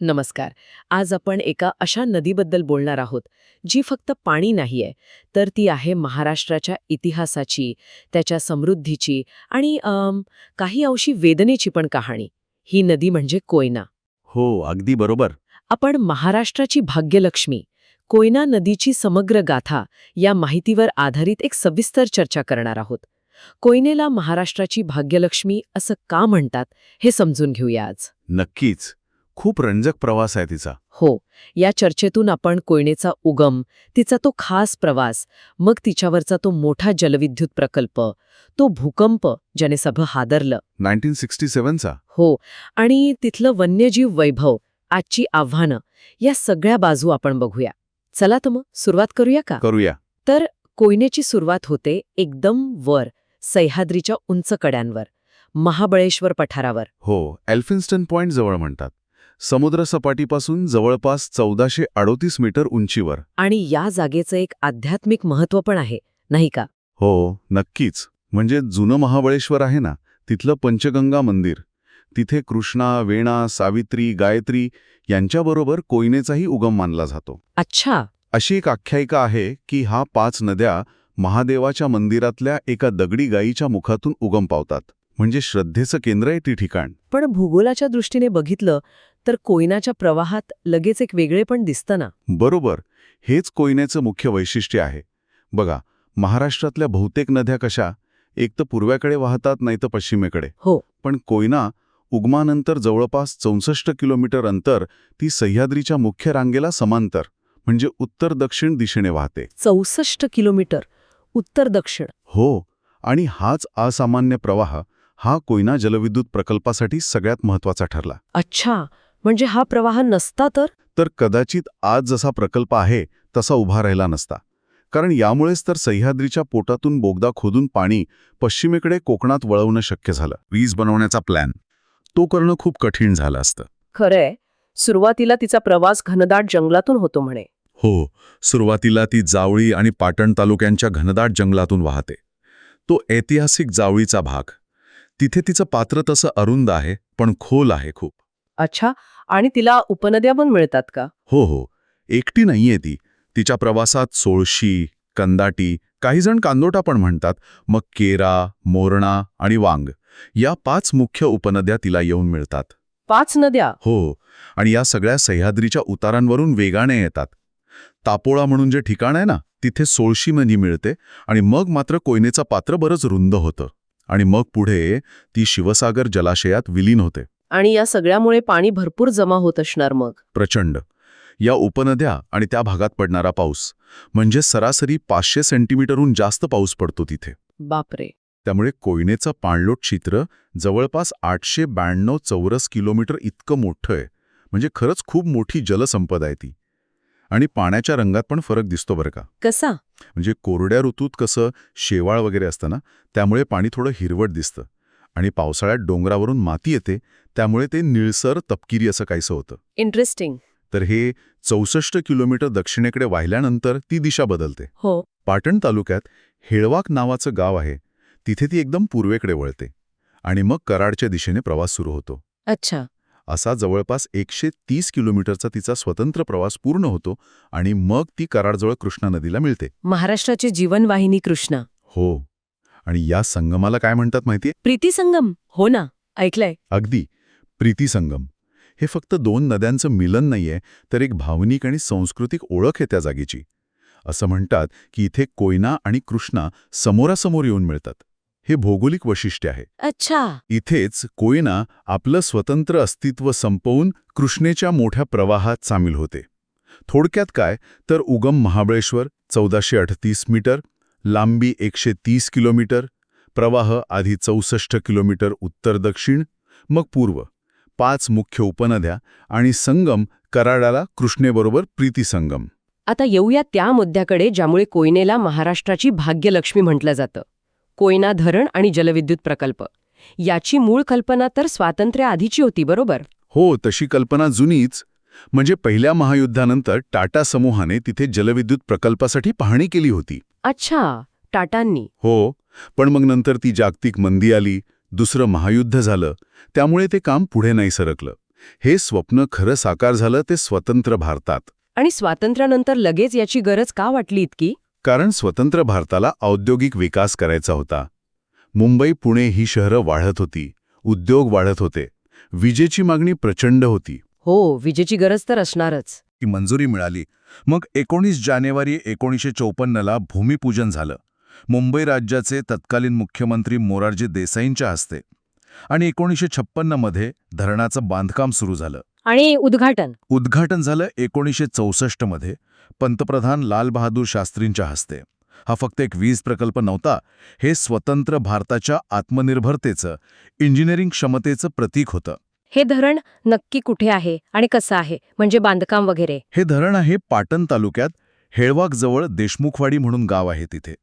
नमस्कार. आज आपण एका अशा नदीबद्दल बोलणार आहोत जी फक्त पाणी नाहीये तर ती आहे महाराष्ट्राच्या इतिहासाची त्याच्या समृद्धीची आणि काही अंशी वेदनेची पण कहाणी. ही नदी म्हणजे कोयना. हो अगदी बरोबर. आपण महाराष्ट्राची भाग्यलक्ष्मी कोयना नदीची समग्र गाथा या माहितीवर आधारित एक सविस्तर चर्चा करणार आहोत. कोयनेला महाराष्ट्राची भाग्यलक्ष्मी असं का म्हणतात हे समजून घेऊया आज. नक्कीच. खूप रंजक प्रवास आहे तिचा. हो या चर्चेतून आपण कोयनेचा उगम तिचा तो खास प्रवास मग तिच्यावरचा तो मोठा जलविद्युत प्रकल्प तो भूकंप ज्याने सगळं हादरलं. नाईन्टीन सिक्स्टी सेव्हनचा हो आणि तिथलं वन्यजीव वैभव आजची आव्हानं या सगळ्या बाजू आपण बघूया. चला तर मग सुरुवात करूया का? करूया. तर कोयनेची सुरुवात होते एकदम वर सह्याद्रीच्या उंच कड्यांवर महाबळेश्वर पठारावर. हो एल्फिन्स्टन पॉइंट जवळ म्हणतात. समुद्रसपाटीपासून जवळपास चौदाशे अडोतीस मीटर उंचीवर. आणि या जागेचं एक आध्यात्मिक महत्त्व पण आहे नाही का? हो नक्कीच. म्हणजे जुनं महाबळेश्वर आहे ना तिथलं पंचगंगा मंदिर. तिथे कृष्णा वेणा सावित्री गायत्री यांच्याबरोबर कोयनेचाही उगम मानला जातो. अच्छा. अशी एक आख्यायिका आहे की हा पाच नद्या महादेवाच्या मंदिरातल्या एका दगडी गायीच्या मुखातून उगम पावतात. म्हणजे श्रद्धेचं केंद्र आहे ती ठिकाण. पण भूगोलाच्या दृष्टीने बघितलं तर कोयनाच्या प्रवाहात लगेच एक वेगळे पण दिसतं ना. बरोबर. हेच कोयनेचं मुख्य वैशिष्ट्य आहे. बघा महाराष्ट्रातल्या बहुतेक नद्या कशा एक तर पूर्वेकडे वाहतात नाही तर पश्चिमेकडे. हो. पण कोयना उगमानंतर जवळपास चौसष्ट किलोमीटर अंतर ती सह्याद्रीच्या मुख्य रांगेला समांतर म्हणजे उत्तर दक्षिण दिशेने वाहते. चौसष्ट किलोमीटर उत्तर दक्षिण. हो आणि हाच असामान्य प्रवाह हा कोयना जलविद्युत प्रकल्पासाठी सगळ्यात महत्त्वाचा ठरला. अच्छा म्हणजे हा प्रवाह नसता तर? तर कदाचित आज जसा प्रकल्प आहे तसा उभा राहिला नसता. कारण यामुळेच तर सह्याद्रीच्या पोटातून बोगदा खोदून पाणी पश्चिमेकडे कोकणात वळवणं शक्य झालं. वीज बनवण्याचा प्लॅन तो करणं खूप कठीण झालं असतं. खरंय. सुरुवातीला तिचा प्रवास घनदाट जंगलातून होतो म्हणे. हो सुरुवातीला ती जावळी आणि पाटण तालुक्यांच्या घनदाट जंगलातून वाहते. तो ऐतिहासिक जावळीचा भाग. तिथे तिचं पात्र तसं अरुंद आहे पण खोल आहे खूप. अच्छा आणि तिला उपनद्या पण मिळतात का? हो हो. एकटी नाहीये ती. तिच्या प्रवासात सोळशी कंदाटी काही जण कांदोटा पण म्हणतात. मग केरा मोरणा आणि वांग या पाच मुख्य उपनद्या तिला येऊन मिळतात. पाच नद्या? हो. आणि या सगळ्या सह्याद्रीच्या उतारांवरून वेगाने येतात. तापोळा म्हणून जे ठिकाण आहे ना तिथे सोळशी नदी मिळते आणि मग मात्र कोयनेचं पात्र बरंच रुंद होतं. आणि मग पुढे ती शिवसागर जलाशयात विलीन होते. आणि या सगळ्यामुळे पाणी भरपूर जमा होत असणार मग. प्रचंड. या उपनद्या आणि त्या भागात पडणारा पाऊस म्हणजे सरासरी पाचशे सेंटीमीटरहून जास्त पाऊस पडतो तिथे. बापरे. त्यामुळे कोयनेचं पाणलोट चित्र जवळपास आठशे ब्याण्णव चौरस किलोमीटर इतकं मोठं आहे. म्हणजे खरंच खूप मोठी जलसंपदा आहे ती. आणि पाण्याच्या रंगात पण फरक दिसतो बरं का. कसा? म्हणजे कोरड्या ऋतूत कसं शेवाळ वगैरे असतं ना त्यामुळे पाणी थोडं हिरवट दिसतं. आणि पावसाळ्यात डोंगरावरून माती येते त्यामुळे ते निळसर तपकिरी असं काहीसं होतं. इंटरेस्टिंग तर हे चौसष्ट किलोमीटर दक्षिणेकडे वाहिल्यानंतर ती दिशा बदलते. हो. पाटण तालुक्यात हेळवाक नावाचं गाव आहे. तिथे ती एकदम पूर्वेकडे वळते आणि मग कराडच्या दिशेने प्रवास सुरू होतो. अच्छा. असा जवळपास एकशे तीस किलोमीटरचा तिचा स्वतंत्र प्रवास पूर्ण होतो आणि मग ती कराडजवळ कृष्णा नदीला मिळते. महाराष्ट्राची जीवनवाहिनी कृष्णा. हो. आणि या संगमाला काय म्हणतात माहितीये? प्रीती संगम. हो ना ऐकलंय. अगदी. प्रीती संगम. हे फक्त दोन नद्यांचं मिलन नाहीये तर एक भावनिक आणि सांस्कृतिक ओळख आहे त्या जागेची. असं म्हणतात की इथे कोयना आणि कृष्णा समोरासमोर येऊन मिळतात. हे भौगोलिक वैशिष्ट्य आहे. अच्छा. इथेच कोयना आपलं स्वतंत्र अस्तित्व संपवून कृष्णेच्या मोठ्या प्रवाहात सामील होते. थोडक्यात काय? तर उगम महाबळेश्वर चौदाशे अडतीस मीटर लांबी एकशे तीस किलोमीटर प्रवाह आधी चौसष्ट किलोमीटर उत्तर दक्षिण मग पूर्व. पाच मुख्य उपनद्या आणि संगम कराडाला कृष्णेबरोबर प्रीतीसंगम आता येऊया त्या मुद्द्याकडे ज्यामुळे कोयनेला महाराष्ट्राची भाग्यलक्ष्मी म्हटलं जातं. कोयना धरण आणि जलविद्युत प्रकल्प. याची मूळ कल्पना तर स्वातंत्र्याआधीची होती बरोबर? हो तशी कल्पना जुनीच. म्हणजे पहिल्या महायुद्धानंतर टाटा समूहाने तिथे जलविद्युत प्रकल्पासाठी पाहणी केली होती. अच्छा टाटांनी. हो पण मग नंतर ती जागतिक मंदी आली दुसरं महायुद्ध झालं त्यामुळे ते काम पुढे नाही सरकलं. हे स्वप्न खरं साकार झालं ते स्वतंत्र भारतात. आणि स्वातंत्र्यानंतर लगेच याची गरज का वाटली इतकी? कारण स्वतंत्र भारताला औद्योगिक विकास करायचा होता. मुंबई पुणे ही शहरं वाढत होती उद्योग वाढत होते विजेची मागणी प्रचंड होती. हो विजेची गरज तर असणारच. ती मंजुरी मिळाली. मग एकोणीस जानेवारी एकोणीसशे चौपन्नला भूमिपूजन झालं. मुंबई राज्याचे तत्कालीन मुख्यमंत्री मोरारजी देसाईंच्या हस्ते आणि एकोणीसशे छप्पन्नमध्ये धरणाचं बांधकाम सुरू झालं. आणि उद्घाटन. उद्घाटन झालं एकोणीसशे चौसष्टमध्ये पंतप्रधान लालबहादूर शास्त्रींच्या हस्ते. हा फक्त एक वीज प्रकल्प नव्हता हे स्वतंत्र भारताच्या आत्मनिर्भरतेचं इंजिनिअरिंग क्षमतेचं प्रतीक होतं. हे धरण नक्की कुठे आहे आणि कसं आहे? म्हणजे बांधकाम वगैरे. हे धरण आहे पाटण तालुक्यात हेळवाकजवळ देशमुखवाडी म्हणून गाव आहे तिथे.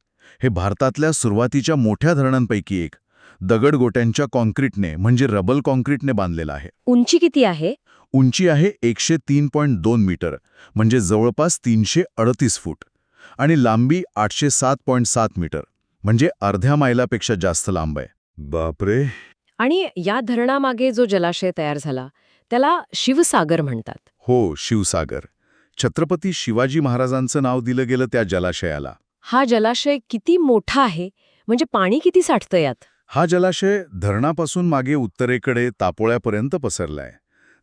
हे भारतातल्या सुरुवातीच्या मोठ्या धरणांपैकी एक. दगडगोट्यांच्या कॉन्क्रीटने म्हणजे रबल कॉन्क्रीटने बांधलेलं आहे. उंची किती आहे? उंची आहे एकशे तीन पॉईंट दोन मीटर म्हणजे जवळपास तीनशे अडतीस फूट. आणि लांबी आठशे सात पॉईंट सात मीटर म्हणजे अर्ध्या मैलापेक्षा जास्त लांब आहे. बापरे! आणि या धरणामागे जो जलाशय तयार झाला त्याला शिवसागर म्हणतात. हो शिवसागर. छत्रपती शिवाजी महाराजांचं नाव दिलं गेलं त्या जलाशयाला. हा जलाशय किती मोठा आहे? म्हणजे पाणी किती साठतं यात? हा जलाशय धरणापासून मागे उत्तरेकडे तापोळ्यापर्यंत पसरलाय.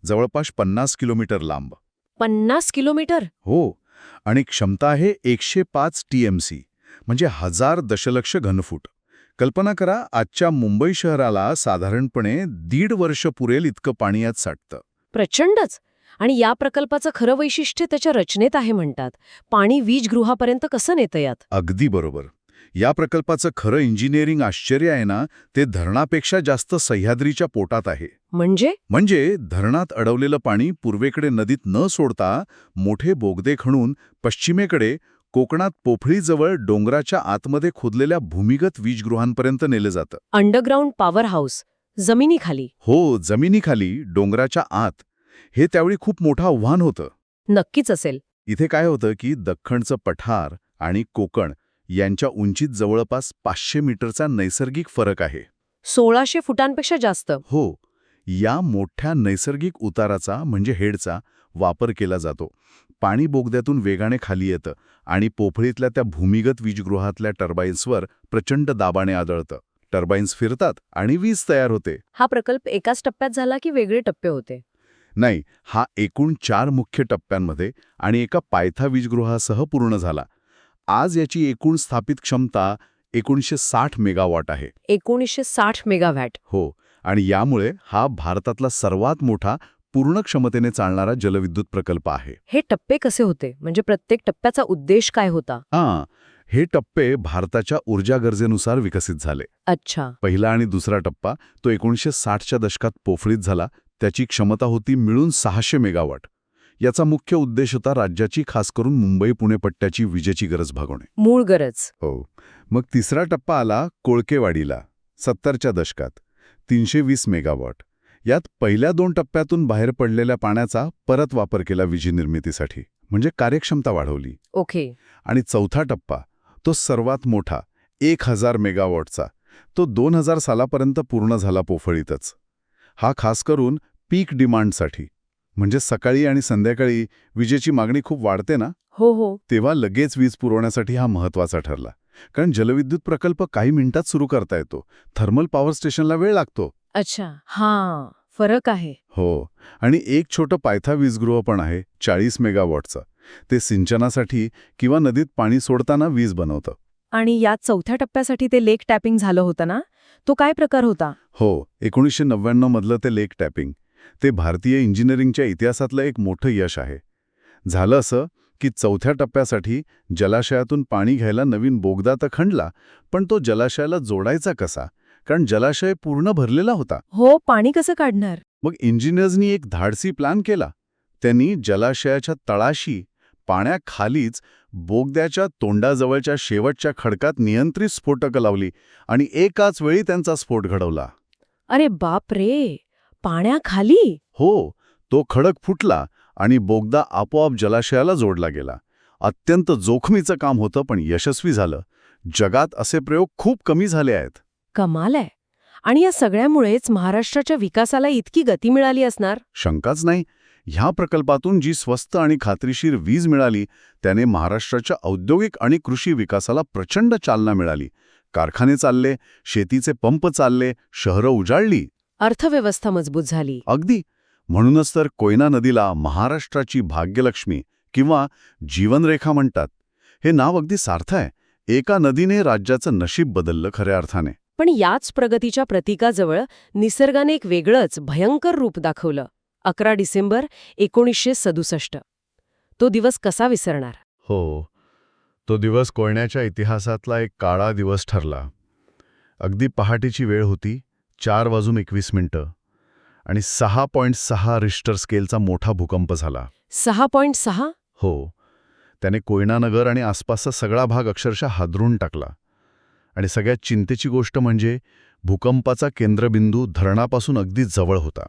जवळपास पन्नास किलोमीटर लांब. पन्नास किलोमीटर? हो आणि क्षमता आहे एकशे पाच टीएमसी म्हणजे हजार दशलक्ष घनफूट. कल्पना करा आजच्या मुंबई शहराला साधारणपणे दीड वर्ष पुरेल इतकं पाणी यात साठतं. प्रचंडच! आणि या प्रकल्पाचं खरं वैशिष्ट्य त्याच्या रचनेत आहे म्हणतात. पाणी वीजगृहापर्यंत कसं नेतं यात? अगदी बरोबर. या प्रकल्पाचं खरं इंजिनिअरिंग आश्चर्य आहे ना ते धरणापेक्षा जास्त सह्याद्रीच्या पोटात आहे. म्हणजे? म्हणजे धरणात अडवलेलं पाणी पूर्वेकडे नदीत न सोडता मोठे बोगदे खणून पश्चिमेकडे कोकणात पोफळीजवळ डोंगराच्या आतमध्ये खोदलेल्या भूमिगत वीजगृहांपर्यंत नेलं जातं. अंडरग्राऊंड पॉवर हाऊस जमिनीखाली. हो जमिनीखाली डोंगराच्या आत. हे त्यावेळी खूप मोठं आव्हान होतं. नक्कीच असेल. इथे काय होतं की दख्खणचं पठार आणि कोकण यांच्या उंचीत जवळपास पाचशे मीटरचा नैसर्गिक फरक आहे. सोळाशे फुटांपेक्षा जास्त. हो या मोठ्या नैसर्गिक उताराचा म्हणजे हेडचा वापर केला जातो. पाणी बोगद्यातून वेगाने खाली येतं आणि पोफळीतल्या त्या भूमिगत वीजगृहातल्या टर्बाईन्सवर प्रचंड दाबाने आदळतं. टर्बाईन्स फिरतात आणि वीज तयार होते. हा प्रकल्प एकाच टप्प्यात झाला की वेगळे टप्पे होते? नाही हा एकूण चार मुख्य टप्प्यांमध्ये आणि एका पायथा वीजगृहासह पूर्ण झाला. आज याची एकूण स्थापित क्षमता एकोणीसशे साठ मेगावॉट आहे. एकोणीसशे साठ मेगावॅट. हो आणि यामुळे हा भारतातला सर्वात मोठा पूर्ण क्षमतेने चालणारा जलविद्युत प्रकल्प आहे. हे टप्पे कसे होते? म्हणजे प्रत्येक टप्प्याचा उद्देश काय होता? हां हे टप्पे भारताच्या ऊर्जा गरजेनुसार विकसित झाले. अच्छा. पहिला आणि दुसरा टप्पा तो एकोणीसशे साठच्या दशकात पोफळीत झाला. त्याची क्षमता होती मिळून सहाशे मेगावॉट. याचा मुख्य उद्देश होता राज्याची खास करून मुंबई पुणे पट्ट्याची विजेची गरज भागवणे. मूळ गरज. हो. मग तिसरा टप्पा आला कोळकेवाडीला सत्तरच्या दशकात. तीनशे वीस मेगावॉट. यात पहिल्या दोन टप्प्यातून बाहेर पडलेल्या पाण्याचा परत वापर केला वीज निर्मितीसाठी. म्हणजे कार्यक्षमता वाढवली. ओके. आणि चौथा टप्पा तो सर्वात मोठा एक हजार मेगावॉटचा तो दोन हजार सालापर्यंत पूर्ण झाला पोफळीतच. हा खास करून पीक डिमांडसाठी. म्हणजे सकाळी आणि संध्याकाळी विजेची मागणी खूप वाढते ना? हो हो. तेव्हा लगेच वीज पुरवण्यासाठी हा महत्त्वाचा ठरला. कारण जलविद्युत प्रकल्प काही मिनिटात सुरू करता येतो. थर्मल पॉवर स्टेशनला वेळ लागतो. अच्छा. हा. फरक आहे. हो. आणि एक छोटं पायथा वीजगृह पण आहे चाळीस मेगावॉटचं. ते सिंचनासाठी किंवा नदीत पाणी सोडताना वीज बनवतं. आणि या चौथ्या टप्प्यासाठी ते लेक टॅपिंग झालं होतं ना? तो काय प्रकार होता? हो एकोणीसशे नव्याण्णव मधलं ते लेक टॅपिंग. ते भारतीय इंजिनिअरिंगच्या इतिहासातलं एक मोठं यश आहे. झालं असं की चौथ्या टप्प्यासाठी जलाशयातून पाणी घ्यायला नवीन बोगदा तर खणला पण तो जलाशयाला जोडायचा कसा? कारण जलाशय पूर्ण भरलेला होता. हो पाणी कसं काढणार? मग इंजिनियर्सनी एक धाडसी प्लॅन केला. त्यांनी जलाशयाच्या तळाशी पाण्याखालीच बोगद्याच्या तोंडाजवळच्या शेवटच्या खडकात नियंत्रित स्फोटकं लावली आणि एकाच वेळी त्यांचा स्फोट घडवला. अरे बाप रे! पाण्याखाली हो तो खडक फुटला आणि बोगदा आपोआप जलाशयाला जोडला गेला. अत्यंत जोखमीचं काम होतं पण यशस्वी झालं. जगात असे प्रयोग खूप कमी झाले आहेत. कमाल आहे. आणि या सगळ्यामुळेच महाराष्ट्राच्या विकासाला इतकी गती मिळाली असणार? शंकाच नाही. ह्या प्रकल्पातून जी स्वस्त आणि खात्रीशीर वीज मिळाली त्याने महाराष्ट्राच्या औद्योगिक आणि कृषी विकासाला प्रचंड चालना मिळाली. कारखाने चालले शेतीचे पंप चालले शहरं उजाडली. अर्थव्यवस्था मजबूत झाली. अगदी. म्हणूनच तर कोयना नदीला महाराष्ट्राची भाग्यलक्ष्मी किंवा जीवनरेखा म्हणतात. हे नाव अगदी सार्थ आहे. एका नदीने राज्याचं नशीब बदललं खऱ्या अर्थाने. पण याच प्रगतीच्या प्रतीकाजवळ निसर्गाने एक वेगळंच भयंकर रूप दाखवलं. अकरा डिसेंबर एकोणीसशे सदुसष्ट. तो दिवस कसा विसरणार? हो. तो दिवस कोयण्याच्या इतिहासातला एक काळा दिवस ठरला. अगदी पहाटेची वेळ होती चार वाजून एकवीस मिनिटं. आणि सहा पॉईंट सहा रिश्टर स्केलचा मोठा भूकंप झाला. सहा पॉईंट सहा? हो. त्याने कोयनानगर आणि आसपासचा सगळा भाग अक्षरशः हादरून टाकला. आणि सगळ्यात चिंतेची गोष्ट म्हणजे भूकंपाचा केंद्रबिंदू धरणापासून अगदी जवळ होता.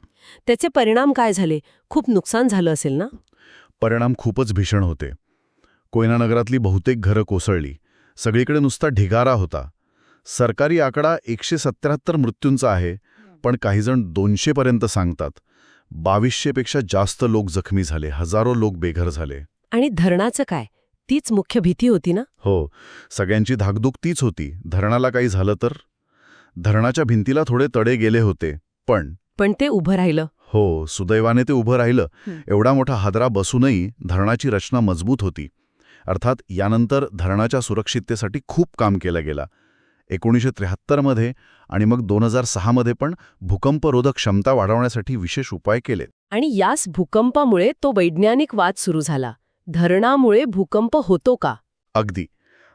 त्याचे परिणाम काय झाले? खूप नुकसान झालं असेल ना? परिणाम खूपच भीषण होते. कोयनानगरातली बहुतेक घरं कोसळली. सगळीकडे नुसता ढिगारा होता. सरकारी आकडा एकशे सत्याहत्तर मृत्यूंचा आहे पण काहीजण दोनशेपर्यंत सांगतात. बावीसशेपेक्षा जास्त लोक जखमी झाले हजारो लोक बेघर झाले. आणि धरणाचं काय? तीच मुख्य भीती होती ना? हो. सगळ्यांची धाकधूक तीच होती. धरणाला काही झालं तर? धरणाच्या भिंतीला थोडे तडे गेले होते पण पण ते उभं राहिलं. हो सुदैवाने ते उभं राहिलं. एवढा मोठा हादरा बसूनही धरणाची रचना मजबूत होती. अर्थात यानंतर धरणाच्या सुरक्षिततेसाठी खूप काम केलं गेलं. एकोणीसशे त्र्याहत्तरमध्ये आणि मग दोन हजार सहामध्ये पण भूकंपरोधक क्षमता वाढवण्यासाठी विशेष उपाय केले आणि याच भूकंपामुळे तो वैज्ञानिक वाद सुरू झाला. धरणामुळे भूकंप होतो का? अगदी.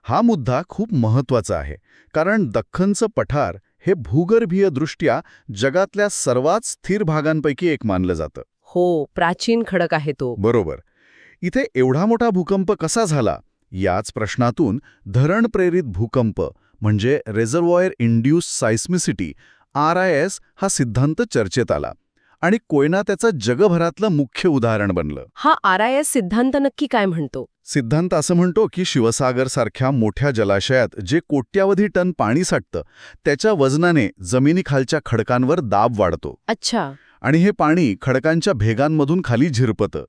हा मुद्दा खूप महत्त्वाचा आहे कारण दख्खनचं पठार हे भूगर्भीय दृष्ट्या जगातल्या सर्वात स्थिर भागांपैकी एक मानलं जातं. हो प्राचीन खडक आहे तो. बरोबर. इथे एवढा मोठा भूकंप कसा झाला? याच प्रश्नातून धरण प्रेरित भूकंप म्हणजे reservoir induced seismicity R I S हा सिद्धांत चर्चेत आला. आणि कोयना त्याचं जगभरातलं मुख्य उदाहरण बनलं. हा आर आय एस सिद्धांत नक्की काय म्हणतो? सिद्धांत असं म्हणतो की शिवसागरसारख्या मोठ्या जलाशयात जे कोट्यावधी टन पाणी साठतं त्याच्या वजनाने जमिनीखालच्या खडकांवर दाब वाढतो. अच्छा. आणि हे पाणी खडकांच्या भेगांमधून खाली झिरपतं.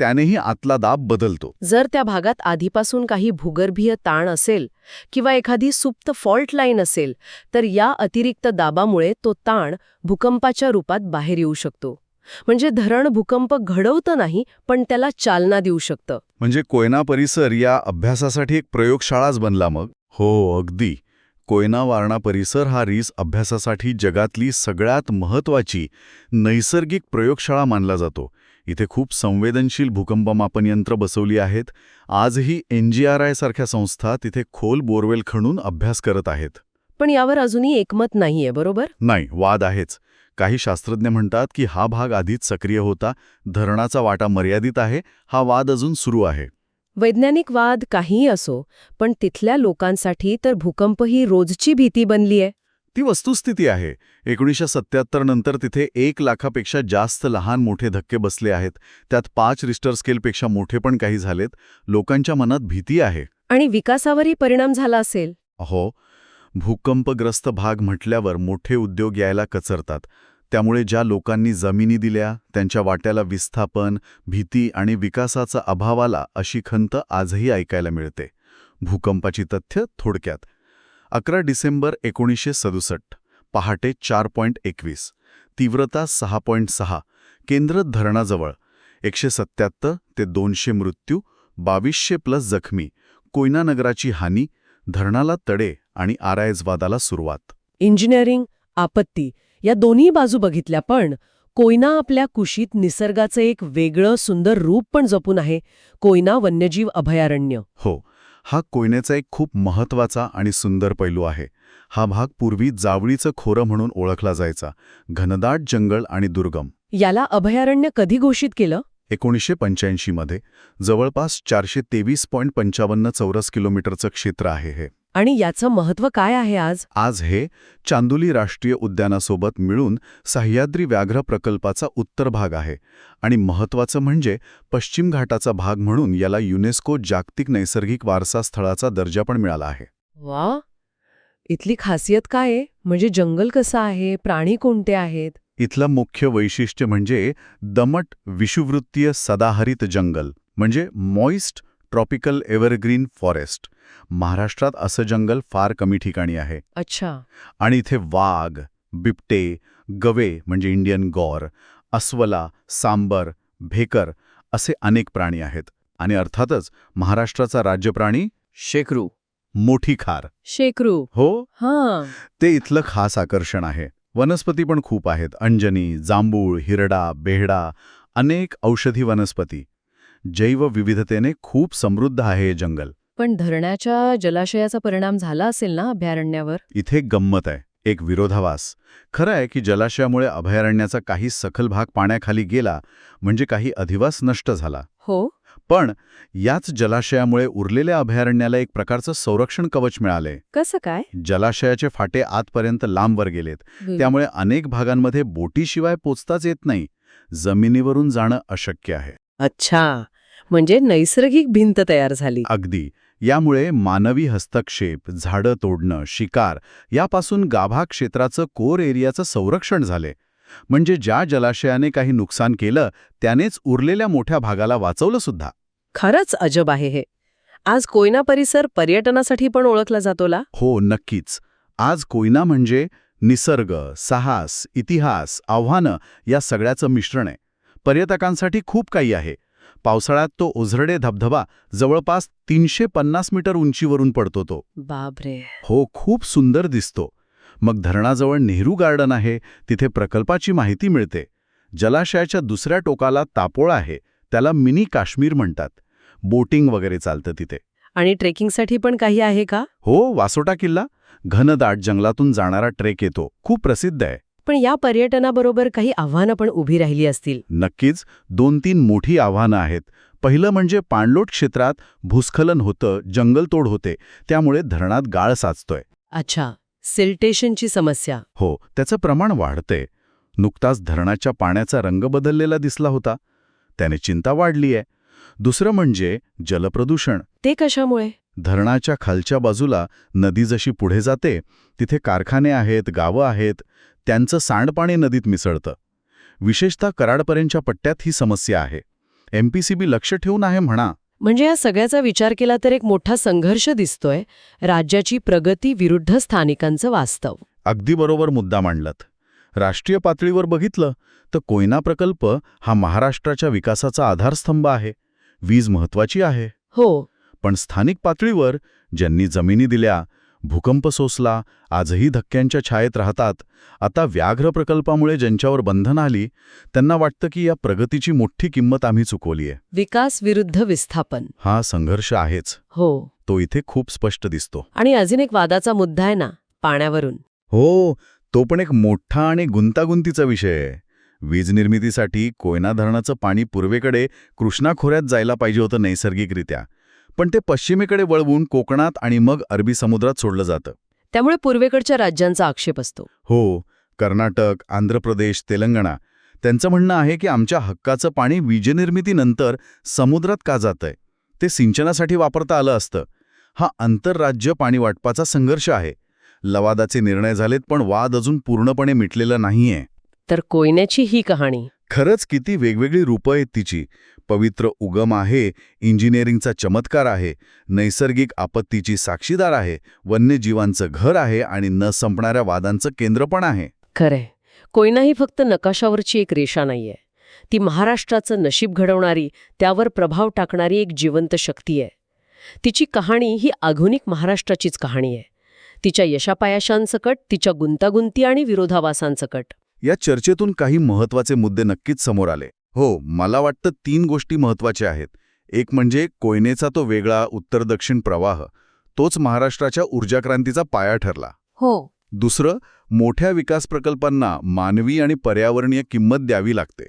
त्यानेही आतला दाब बदलतो. जर त्या भागात आधीपासून काही भूगर्भीय ताण असेल किंवा एखादी सुप्त फॉल्ट लाईन असेल तर या अतिरिक्त दाबामुळे तो ताण भूकंपाच्या रूपात बाहेर येऊ शकतो. म्हणजे धरण भूकंप घडवतं नाही पण त्याला चालना देऊ शकतं. म्हणजे कोयना परिसर या अभ्यासासाठी एक प्रयोगशाळाच बनला मग? हो अगदी. कोयना वारणा परिसर हा रीस अभ्यासासाठी जगातली सगळ्यात महत्वाची नैसर्गिक प्रयोगशाळा मानला जातो. इथे खूप संवेदनशील भूकंपमापन यंत्र बसवली आहेत. आजही एन जी आर आय सारख्या संस्था तिथे खोल बोरवेल खणून अभ्यास करत आहेत. पण यावर अजूनही एकमत नाहीये बरोबर? नाही वाद आहेच. काही शास्त्रज्ञ म्हणतात की हा भाग आधीच सक्रिय होता धरणाचा वाटा मर्यादित आहे हा वाद अजून सुरू आहे. वैज्ञानिक वाद काहीही असो पण तिथल्या लोकांसाठी तर भूकंप ही रोजची भीती बनलीय. ती वस्तुस्थिती आहे. एकोणीसशे सत्याहत्तर नंतर तिथे एक लाखापेक्षा जास्त लहान मोठे धक्के बसले आहेत. त्यात पाच रिस्टर स्केलपेक्षा मोठे पण काही झालेत. लोकांच्या मनात भीती आहे. आणि विकासावरही परिणाम झाला असेल. हो. भूकंपग्रस्त भाग म्हटल्यावर मोठे उद्योग यायला कचरतात. त्यामुळे ज्या लोकांनी जमिनी दिल्या त्यांच्या वाट्याला विस्थापन भीती आणि विकासाचा अभाव आला अशी खंत आजही ऐकायला मिळते. भूकंपाची तथ्य थोडक्यात. अकरा डिसेंबर एकोणीसशे सदुसष्ट पहाटे चार पॉईंट एकवीस तीव्रता सहा पॉईंट सहा केंद्र धरणाजवळ एकशे सत्याहत्तर ते दोनशे मृत्यू बावीसशे प्लस जखमी कोयना नगराची हानी धरणाला तडे आणि आरायजवादाला सुरुवात. इंजिनिअरिंग आपत्ती या दोन्ही बाजू बघितल्या पण कोयना आपल्या कुशीत निसर्गाचं एक वेगळं सुंदर रूप पण जपून आहे कोयना वन्यजीव अभयारण्य. हो हा कोयनेचा एक खूप महत्त्वाचा आणि सुंदर पैलू आहे. हा भाग पूर्वी जावळीचं खोरं म्हणून ओळखला जायचा घनदाट जंगल आणि दुर्गम. याला अभयारण्य कधी घोषित केलं? एकोणीसशे पंच्याऐंशीमध्ये जवळपास चारशे तेवीस पॉईंट पंचावन्न चौरस किलोमीटरचं क्षेत्र आहे हे. आणि याचं महत्त्व काय आहे आज? आज हे चांदोली राष्ट्रीय उद्यानासोबत मिळून सह्याद्री व्याघ्र प्रकल्पाचा उत्तर भाग आहे आणि महत्त्वाचं म्हणजे पश्चिम घाटाचा भाग म्हणून याला युनेस्को जागतिक नैसर्गिक वारसा स्थळाचा दर्जा पण मिळाला आहे. वा इथली खासियत काय आहे? म्हणजे जंगल कसं आहे? प्राणी कोणते आहेत? इथलं मुख्य वैशिष्ट्य म्हणजे दमट विषुवृत्तीय सदाहरित जंगल म्हणजे मॉइस्ट ट्रॉपिकल एव्हरग्रीन फॉरेस्ट. महाराष्ट्रात असं जंगल फार कमी ठिकाणी आहे. अच्छा. आणि इथे वाघ बिबटे गवे म्हणजे इंडियन गॉर अस्वला सांबर भेकर असे अनेक प्राणी आहेत. आणि अर्थातच महाराष्ट्राचा राज्यप्राणी शेकरू. मोठी खार. शेकरू. हो? हां. ते इथलं खास आकर्षण आहे. वनस्पती पण खूप आहेत. अंजनी जांभूळ हिरडा बेहडा अनेक औषधी वनस्पती. जैवविविधतेने खूप समृद्ध आहे हे जंगल. पण धरणाच्या जलाशयाचा परिणाम झाला असेल ना अभयारण्यावर? इथे एक गंमत आहे एक विरोधाभास. खरं आहे की जलाशयामुळे अभयारण्याचा काही सखल भाग पाण्याखाली गेला म्हणजे काही अधिवास नष्ट झाला. हो. पण याच जलाशयामुळे उरलेल्या अभयारण्याला एक प्रकारचं संरक्षण कवच मिळालंय कसं काय? जलाशयाचे फाटे आतपर्यंत लांबवर गेलेत. त्यामुळे अनेक भागांमध्ये बोटीशिवाय पोचताच येत नाही. जमिनीवरून जाणं अशक्य आहे. अच्छा. म्हणजे नैसर्गिक भिंत तयार झाली. अगदी. यामुळे मानवी हस्तक्षेप झाडं तोडणं शिकार यापासून गाभा क्षेत्राचं कोर एरियाचं संरक्षण झाले. म्हणजे ज्या जलाशयाने काही नुकसान केलं त्यानेच उरलेल्या मोठ्या भागाला वाचवलं सुद्धा. खरंच अजब आहे हे. आज कोयना परिसर पर्यटनासाठी पण ओळखला जातोला? हो नक्कीच. आज कोयना म्हणजे निसर्ग साहस इतिहास आव्हानं या सगळ्याचं मिश्रण आहे. पर्यटकांसाठी खूप काही आहे. पावसाळ्यात तो ओझरडे धबधबा जवळपास तीनशे पन्नास मीटर उंचीवरून पडतो तो. बापरे. हो खूप सुंदर दिसतो. मग धरणाजवळ नेहरू गार्डन आहे तिथे प्रकल्पाची माहिती मिळते. जलाशयाच्या दुसऱ्या टोकाला तापोळा आहे त्याला मिनी काश्मीर म्हणतात. बोटिंग वगैरे चालतं तिथे. आणि ट्रेकिंगसाठी पण काही आहे का? हो वासोटा किल्ला. घनदाट जंगलातून जाणारा ट्रेक येतो. खूप प्रसिद्ध आहे. पण या पर्यटनाबरोबर काही आव्हानं पण उभी राहिली असतील. नक्कीच दोन तीन मोठी आव्हानं आहेत. पहिलं म्हणजे पाणलोट क्षेत्रात भूस्खलन होतं जंगलतोड होते त्यामुळे धरणात गाळ साचतोय. अच्छा सिल्टेशनची समस्या. हो त्याचं प्रमाण वाढतंय. नुकताच धरणाच्या पाण्याचा रंग बदललेला दिसला होता. त्याने चिंता वाढली आहे दुसरं म्हणजे जलप्रदूषण. ते कशामुळे? धरणाच्या खालच्या बाजूला नदी जशी पुढे जाते तिथे कारखाने आहेत गावं आहेत त्यांचं सांडपाणी नदीत मिसळतं. विशेषतः कराडपर्यंतच्या पट्ट्यात ही समस्या आहे. एमपीसीबी लक्ष ठेवून आहे म्हणा. म्हणजे या सगळ्याचा विचार केला तर एक मोठा संघर्ष दिसतोय राज्याची प्रगती विरुद्ध स्थानिकांचं वास्तव. अगदी बरोबर मुद्दा मांडलात. राष्ट्रीय पातळीवर बघितलं तर कोयना प्रकल्प हा महाराष्ट्राच्या विकासाचा आधारस्तंभ आहे. वीज महत्वाची आहे. हो. पण स्थानिक पातळीवर ज्यांनी जमिनी दिल्या भूकंप सोसला आजही धक्क्यांच्या छायेत राहतात आता व्याघ्र प्रकल्पामुळे ज्यांच्यावर बंधन आली त्यांना वाटतं की या प्रगतीची मोठी किंमत आम्ही चुकवलीय विकास विरुद्ध विस्थापन. हा संघर्ष आहेच. हो. तो इथे खूप स्पष्ट दिसतो. आणि अजून एक वादाचा मुद्दा आहे ना पाण्यावरून. हो तो पण एक मोठा आणि गुंतागुंतीचा विषय आहे. वीज निर्मितीसाठी कोयना धरणाचं पाणी पूर्वेकडे कृष्णा खोऱ्यात जायला पाहिजे होतं नैसर्गिकरित्या. पण ते पश्चिमेकडे वळवून कोकणात आणि मग अरबी समुद्रात सोडलं जातं. त्यामुळे पूर्वेकडच्या राज्यांचा आक्षेप असतो. हो कर्नाटक आंध्र प्रदेश तेलंगणा. त्यांचं म्हणणं आहे की आमच्या हक्काचं पाणी वीजनिर्मितीनंतर समुद्रात का जातंय? ते सिंचनासाठी वापरता आलं असतं. हा आंतरराज्य पाणी वाटपाचा संघर्ष आहे. लवादाचे निर्णय झालेत पण वाद अजून पूर्णपणे मिटलेला नाहीये. तर कोयन्याची ही कहाणी. खरंच किती वेगवेगळी रूपं आहेत तिची. पवित्र उगम आहे इंजिनिअरिंगचा चमत्कार आहे नैसर्गिक आपत्तीची साक्षीदार आहे वन्यजीवांचं घर आहे आणि न संपणाऱ्या वादांचं केंद्र पण आहे. खरंय. कोयनाही फक्त नकाशावरची एक रेषा नाहीये. ती महाराष्ट्राचं नशीब घडवणारी त्यावर प्रभाव टाकणारी एक जिवंत शक्ती आहे. तिची कहाणी ही आधुनिक महाराष्ट्राचीच कहाणी आहे. तिच्या यशापायाशांसकट तिच्या गुंतागुंती आणि विरोधाभासांसकट. या चर्चेतून काही महत्त्वाचे मुद्दे नक्कीच समोर आले. हो मला वाटतं तीन गोष्टी महत्त्वाच्या आहेत. एक म्हणजे कोयनेचा तो वेगळा उत्तर दक्षिण प्रवाह तोच महाराष्ट्राच्या ऊर्जाक्रांतीचा पाया ठरला. हो. दुसरं मोठ्या विकास प्रकल्पांना मानवी आणि पर्यावरणीय किंमत द्यावी लागते.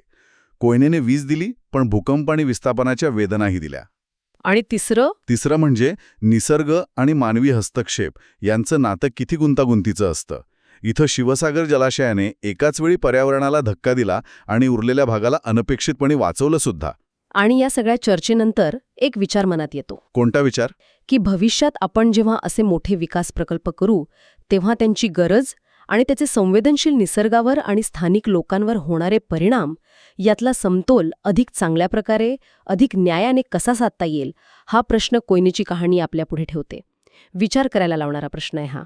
कोयनेने वीज दिली पण भूकंप आणि विस्थापनाच्या वेदनाही दिल्या. आणि तिसरं? तिसरं म्हणजे निसर्ग आणि मानवी हस्तक्षेप यांचं नातं किती गुंतागुंतीचं असतं. इथं शिवसागर जलाशयाने एकाच वेळी पर्यावरणाला धक्का दिला आणि उरलेल्या भागाला अनपेक्षितपणे वाचवलं सुद्धा. आणि या सगळ्या चर्चेनंतर एक विचार मनात येतो. कोणता विचार? की भविष्यात आपण जेव्हा असे मोठे विकास प्रकल्प करू तेव्हा त्यांची गरज आणि त्याचे संवेदनशील निसर्गावर आणि स्थानिक लोकांवर होणारे परिणाम यातला समतोल अधिक चांगल्या प्रकारे अधिक न्यायाने कसा साधता येईल हा प्रश्न कोयनेची कहाणी आपल्यापुढे ठेवते. विचार करायला लावणारा प्रश्न आहे हा.